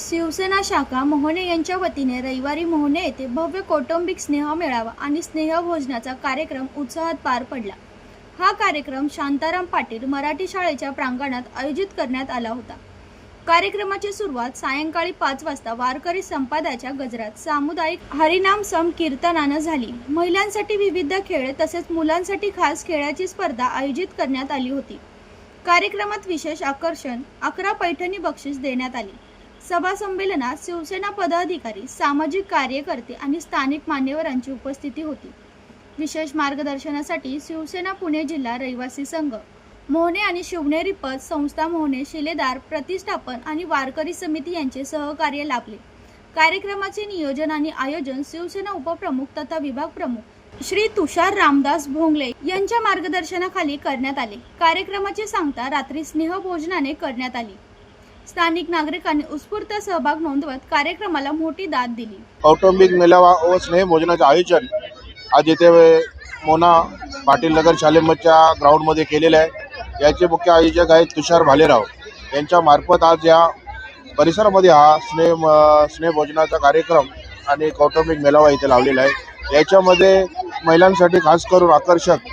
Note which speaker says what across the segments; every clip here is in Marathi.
Speaker 1: शिवसेना शाखा मोहने यांच्या वतीने रविवारी मोहने येथे भव्य कौटुंबिक स्नेह मेळावा आणि स्नेहभोजनाचा कार्यक्रम उत्साहात पार पडला. हा कार्यक्रम शांताराम पाटील मराठी शाळेच्या प्रांगणात आयोजित करण्यात आला होता. कार्यक्रमाची सुरुवात सायंकाळी पाच वाजता वारकरी संपादाच्या गजरात सामुदायिक हरिनाम सम कीर्तनानं झाली. महिलांसाठी विविध खेळ तसेच मुलांसाठी खास खेळाची स्पर्धा आयोजित करण्यात आली होती. कार्यक्रमात विशेष आकर्षण अकरा पैठणी बक्षीस देण्यात आली. सभा संमेलनात शिवसेना पदाधिकारी सामाजिक कार्यकर्ते आणि स्थानिक मान्यवरांची उपस्थिती होती. विशेष मार्गदर्शनासाठी शिवसेना पुणे जिल्हा रहिवासी संघ मोहने आणि शिवनेरी पद संस्था मोहने शिलेदार प्रतिष्ठापन आणि वारकरी समिती यांचे सहकार्य लाभले. कार्यक्रमाचे नियोजन आणि आयोजन शिवसेना उपप्रमुख तथा विभाग प्रमुख श्री तुषार रामदास भोंगले यांच्या मार्गदर्शनाखाली करण्यात आले. कार्यक्रमाची सांगता रात्री स्नेहभोजनाने करण्यात आली. स्थानिक नागरिकांनी उत्स्फूर्त सहभाग नोंदवत कार्यक्रमाला मोठी दाद दिली.
Speaker 2: कौटुंबिक मेळावा व स्नेह भोजनाचे आयोजन आज येथे मोना पाटील नगर शालेमच्या ग्राउंडमध्ये केलेलं आहे. याचे मुख्य आयोजक आहेत तुषार भालेराव. यांच्या मार्फत आज या परिसरामध्ये हा स्नेह म- स्नेह भोजनाचा कार्यक्रम आणि कौटुंबिक मेळावा इथे लावलेला आहे. याच्यामध्ये महिलांसाठी खास करून आकर्षक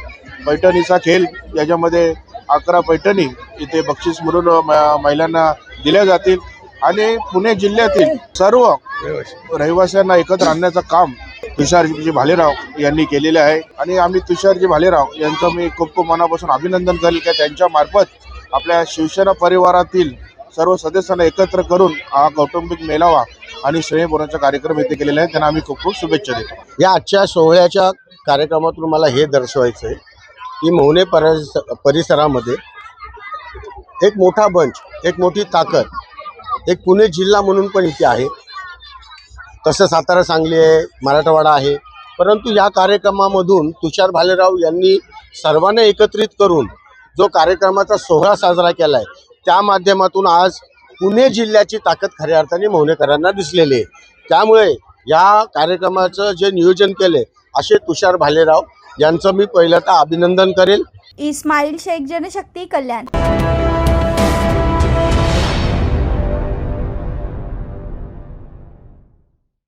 Speaker 2: पैठणीचा खेळ याच्यामध्ये अकरा पैठणी इथे बक्षीस म्हणून म- महिलांना दिल्या जातील आणि पुणे जिल्ह्यातील सर्व रहिवाशांना एकत्र आणण्याचं काम तुषारजी भालेराव यांनी केलेले आहे. आणि आम्ही तुषारजी भालेराव यांचं मी खूप खूप मनापासून अभिनंदन करेल की त्यांच्या मार्फत आपल्या शिवसेना परिवारातील सर्व सदस्यांना एकत्र करून हा कौटुंबिक मेळावा आणि श्रेणीपुराचा कार्यक्रम इथे केलेला आहे. त्यांना आम्ही खूप खूप शुभेच्छा देतो.
Speaker 3: या आजच्या सोहळ्याच्या कार्यक्रमातून मला हे दर्शवायचं आहे की मोहने परिसरामध्ये एक मोठा बंच एक मोठी ताकद. एक पुणे जिल्हा म्हणून पण इथे आहे. तसं सातारा सांगली आहे मराठवाडा आहे. परंतु या कार्यक्रमामधून तुषार भालेराव यांनी सर्वांना एकत्रित करून जो कार्यक्रमाचा सोहळा साजरा केला आहे त्या माध्यमातून आज पुणे जिल्ह्याची ताकद खऱ्या अर्थाने मोहनेकरांना दिसलेली आहे. त्यामुळे या कार्यक्रमाचं जे नियोजन केले असे तुषार भालेराव यांचं मी पहिलं तर अभिनंदन करेल.
Speaker 1: इस्माईल शेख जनशक्ती कल्याण.